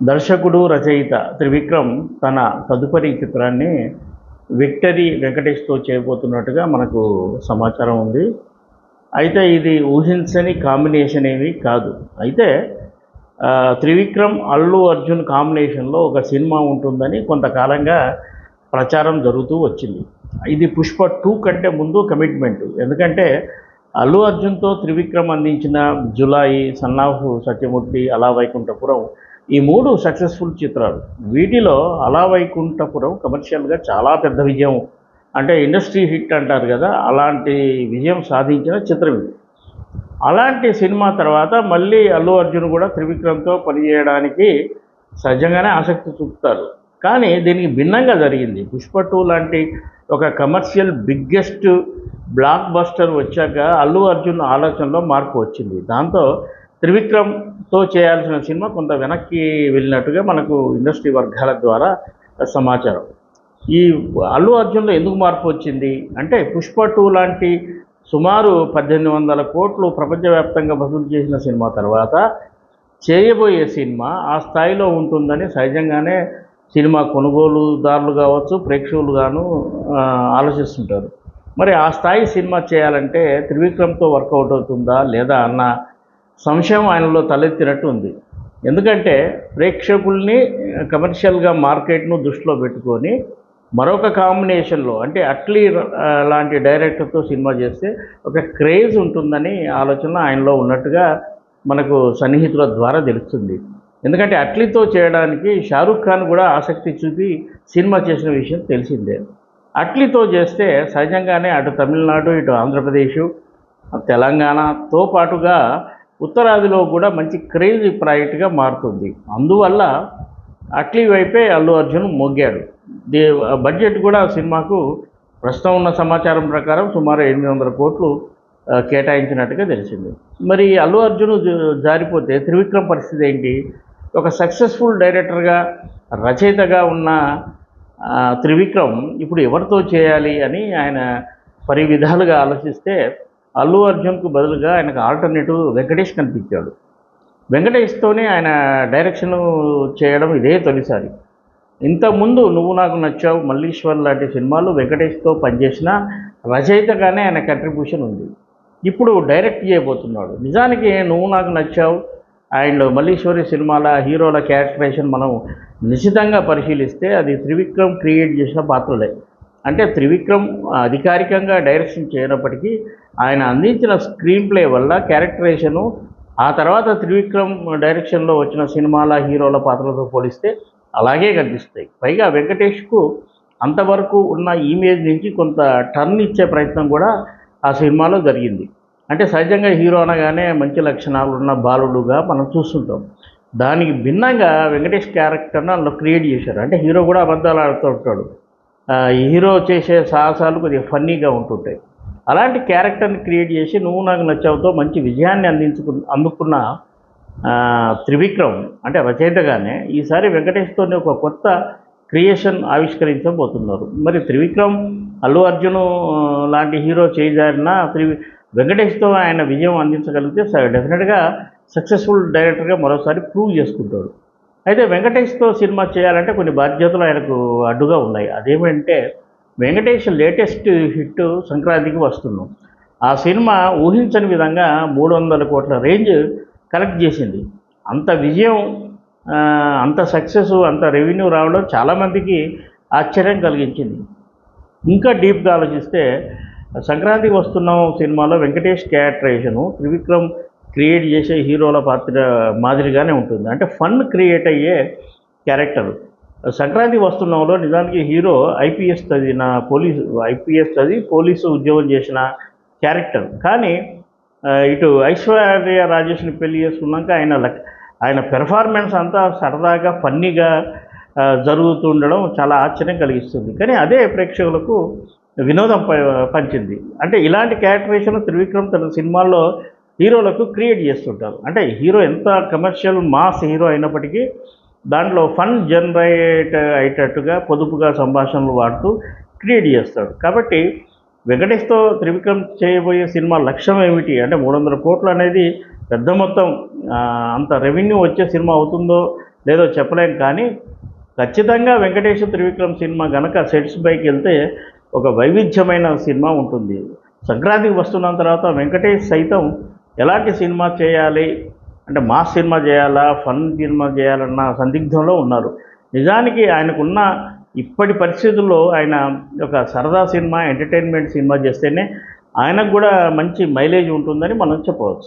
దర్శకుడు రచయిత త్రివిక్రమ్ తన తదుపరి చిత్రాన్ని విక్టరీ వెంకటేష్తో చేయబోతున్నట్టుగా మనకు సమాచారం ఉంది. అయితే ఇది ఊహించని కాంబినేషన్ ఏమీ కాదు. అయితే త్రివిక్రమ్ అల్లు అర్జున్ కాంబినేషన్లో ఒక సినిమా ఉంటుందని కొంతకాలంగా ప్రచారం జరుగుతూ వచ్చింది. ఇది పుష్ప టూ కంటే ముందు కమిట్మెంట్ ఎందుకంటే అల్లు అర్జున్తో త్రివిక్రమ్ అందించిన జులాయి సన్నాఫ్ సత్యమూర్తి అలా వైకుంఠపురం ఈ మూడు సక్సెస్ఫుల్ చిత్రాలు వీటిలో అలా వైకుంఠపురం కమర్షియల్గా చాలా పెద్ద విజయం. అంటే ఇండస్ట్రీ హిట్ అంటారు కదా అలాంటి విజయం సాధించిన చిత్రం ఇది. అలాంటి సినిమా తర్వాత మళ్ళీ అల్లు అర్జున్ కూడా త్రివిక్రమ్తో పనిచేయడానికి సహజంగానే ఆసక్తి చూపుతారు. కానీ దీనికి భిన్నంగా జరిగింది. పుష్ప టూ లాంటి ఒక కమర్షియల్ బిగ్గెస్ట్ బ్లాక్ బస్టర్ వచ్చాక అల్లు అర్జున్ ఆలోచనలో మార్పు వచ్చింది. దాంతో త్రివిక్రమ్ తో చేయాల్సిన సినిమా కొంత వెనక్కి వెళ్ళినట్టుగా మనకు ఇండస్ట్రీ వర్గాల ద్వారా సమాచారం. ఈ అల్లు అర్జున్లో ఎందుకు మార్పు వచ్చింది? అంటే పుష్ప టూ లాంటి సుమారు పద్దెనిమిది వందల కోట్లు ప్రపంచవ్యాప్తంగా వసూలు చేసిన సినిమా తర్వాత చేయబోయే సినిమా ఆ స్థాయిలో ఉంటుందని సహజంగానే సినిమా కొనుగోలుదారులు కావచ్చు ప్రేక్షకులు గాను ఆలోచిస్తుంటారు. మరి ఆ స్థాయి సినిమా చేయాలంటే త్రివిక్రమ్తో వర్కౌట్ అవుతుందా లేదా అన్న సంశయం ఆయనలో తలెత్తినట్టు ఉంది. ఎందుకంటే ప్రేక్షకుల్ని కమర్షియల్గా మార్కెట్ను దృష్టిలో పెట్టుకొని మరొక కాంబినేషన్లో అంటే అట్లీ లాంటి డైరెక్టర్తో సినిమా చేస్తే ఒక క్రేజ్ ఉంటుందని ఆలోచన ఆయనలో ఉన్నట్టుగా మనకు సన్నిహితుల ద్వారా తెలుస్తుంది. ఎందుకంటే అట్లీతో చేయడానికి షారుఖ్ ఖాన్ కూడా ఆసక్తి చూపి సినిమా చేసిన విషయం తెలిసిందే. అట్లీతో చేస్తే సహజంగానే అటు తమిళనాడు ఇటు ఆంధ్రప్రదేశ్ తెలంగాణతో పాటుగా ఉత్తరాదిలో కూడా మంచి క్రేజ్ ప్రాజెక్ట్గా మారుతుంది. అందువల్ల అట్లీ వైపే అల్లు అర్జున్ మొగ్గాడు. దే బడ్జెట్ కూడా సినిమాకు ప్రస్తుతం ఉన్న సమాచారం ప్రకారం సుమారు ఎనిమిది వందల కోట్లు కేటాయించినట్టుగా తెలిసింది. మరి అల్లు అర్జున్ జారిపోతే త్రివిక్రమ్ పరిస్థితి ఏంటి? ఒక సక్సెస్ఫుల్ డైరెక్టర్గా రచయితగా ఉన్న త్రివిక్రమ్ ఇప్పుడు ఎవరితో చేయాలి అని ఆయన పరి విధాలుగా ఆలోచిస్తే అల్లు అర్జున్కు బదులుగా ఆయనకు ఆల్టర్నేటివ్ వెంకటేష్ కనిపించాడు. వెంకటేష్తోనే ఆయన డైరెక్షన్ చేయడం ఇదే తొలిసారి. ఇంతకుముందు నువ్వు నాకు నచ్చావు మల్లీశ్వర్ లాంటి సినిమాలు వెంకటేష్తో పనిచేసిన రచయితగానే ఆయన కంట్రిబ్యూషన్ ఉంది. ఇప్పుడు డైరెక్ట్ చేయబోతున్నాడు. నిజానికి నువ్వు నాకు నచ్చావు అండ్ మల్లీశ్వరి సినిమాల హీరోల క్యారెక్టరైజేషన్ మనం నిశ్చితంగా పరిశీలిస్తే అది త్రివిక్రమ్ క్రియేట్ చేసిన పాత్రలే. అంటే త్రివిక్రమ్ అధికారికంగా డైరెక్షన్ చేయనప్పటికీ ఆయన అందించిన స్క్రీన్ ప్లే వల్ల క్యారెక్టరైజేషను ఆ తర్వాత త్రివిక్రమ్ డైరెక్షన్లో వచ్చిన సినిమాల హీరోల పాత్రలతో పోలిస్తే అలాగే కనిపిస్తాయి. పైగా వెంకటేష్కు అంతవరకు ఉన్న ఇమేజ్ నుంచి కొంత టర్న్ ఇచ్చే ప్రయత్నం కూడా ఆ సినిమాలో జరిగింది. అంటే సహజంగా హీరో అనగానే మంచి లక్షణాలు ఉన్న బాలుడుగా మనం చూస్తుంటాం. దానికి భిన్నంగా వెంకటేష్ క్యారెక్టర్ను అందులో క్రియేట్ చేశారు. అంటే హీరో కూడా అబద్ధాలు ఆడుతూ ఉంటాడు. హీరో చేసే సాహసాలు కొద్దిగా ఫన్నీగా ఉంటుంటాయి. అలాంటి క్యారెక్టర్ని క్రియేట్ చేసి నువ్వు నాకు నచ్చావుతో మంచి విజయాన్ని అందించుకు అందుకున్న త్రివిక్రమ్ అంటే రచయితగానే ఈసారి వెంకటేష్తోనే ఒక కొత్త క్రియేషన్ ఆవిష్కరించబోతున్నారు. మరి త్రివిక్రమ్ అల్లు అర్జున్ లాంటి హీరో చేయజారిన త్రివి వెంకటేష్తో ఆయన విజయం అందించగలిగితే డెఫినెట్గా సక్సెస్ఫుల్ డైరెక్టర్గా మరోసారి ప్రూవ్ చేసుకుంటాడు. అయితే వెంకటేష్తో సినిమా చేయాలంటే కొన్ని బాధ్యతలు ఆయనకు అడ్డుగా ఉన్నాయి. అదేమంటే వెంకటేష్ లేటెస్ట్ హిట్ సంక్రాంతికి వస్తున్నాం. ఆ సినిమా ఊహించని విధంగా మూడు వందల కోట్ల రేంజ్ కలెక్ట్ చేసింది. అంత విజయం అంత సక్సెస్ అంత రెవెన్యూ రావడం చాలామందికి ఆశ్చర్యం కలిగించింది. ఇంకా డీప్గా ఆలోచిస్తే సంక్రాంతికి వస్తున్నాం సినిమాలో వెంకటేష్ క్యారెక్టరైజేషను. త్రివిక్రమ్ క్రియేట్ చేసే హీరోల పాత్ర మాదిరిగానే ఉంటుంది. అంటే ఫన్ క్రియేట్ అయ్యే క్యారెక్టర్. సంక్రాంతి వస్తున్నాంలో నిజానికి హీరో ఐపీఎస్ చదివిన పోలీసు ఐపీఎస్ చదివి పోలీసు ఉద్యోగం చేసిన క్యారెక్టర్. కానీ ఇటు ఐశ్వర్య రాజేష్ని పెళ్ళి చేసుకున్నాక ఆయన ఆయన పెర్ఫార్మెన్స్ అంతా సరదాగా ఫన్నీగా జరుగుతుండడం చాలా ఆశ్చర్యం కలిగిస్తుంది. కానీ అదే ప్రేక్షకులకు వినోదం ప- పంచింది. అంటే ఇలాంటి క్యారెక్టరేషన్ త్రివిక్రమ్ తన సినిమాల్లో హీరోలకు క్రియేట్ చేస్తుంటారు. అంటే హీరో ఎంత కమర్షియల్ మాస్ హీరో అయినప్పటికీ దాంట్లో ఫన్ జనరేట్ అయ్యేటట్టుగా పొదుపుగా సంభాషణలు వాడుతూ క్రియేట్ చేస్తాడు. కాబట్టి వెంకటేష్తో త్రివిక్రమ్ చేయబోయే సినిమా లక్ష్యం ఏమిటి? అంటే మూడు వందల కోట్లు అనేది పెద్ద మొత్తం. అంత రెవెన్యూ వచ్చే సినిమా అవుతుందో లేదో చెప్పలేం కానీ ఖచ్చితంగా వెంకటేష్ త్రివిక్రమ్ సినిమా గనక సెట్స్ పైకి వెళ్తే ఒక వైవిధ్యమైన సినిమా ఉంటుంది. సంక్రాంతికి వస్తున్న తర్వాత వెంకటేష్ సైతం ఎలాంటి సినిమా చేయాలి? అంటే మాస్ సినిమా చేయాలా? ఫన్ సినిమా చేయాలన్న సందిగ్ధంలో ఉన్నారు. నిజానికి ఆయనకున్న ఇప్పటి పరిస్థితుల్లో ఆయన ఒక సరదా సినిమా ఎంటర్టైన్మెంట్ సినిమా చేస్తేనే ఆయనకు కూడా మంచి మైలేజ్ ఉంటుందని మనం చెప్పవచ్చు.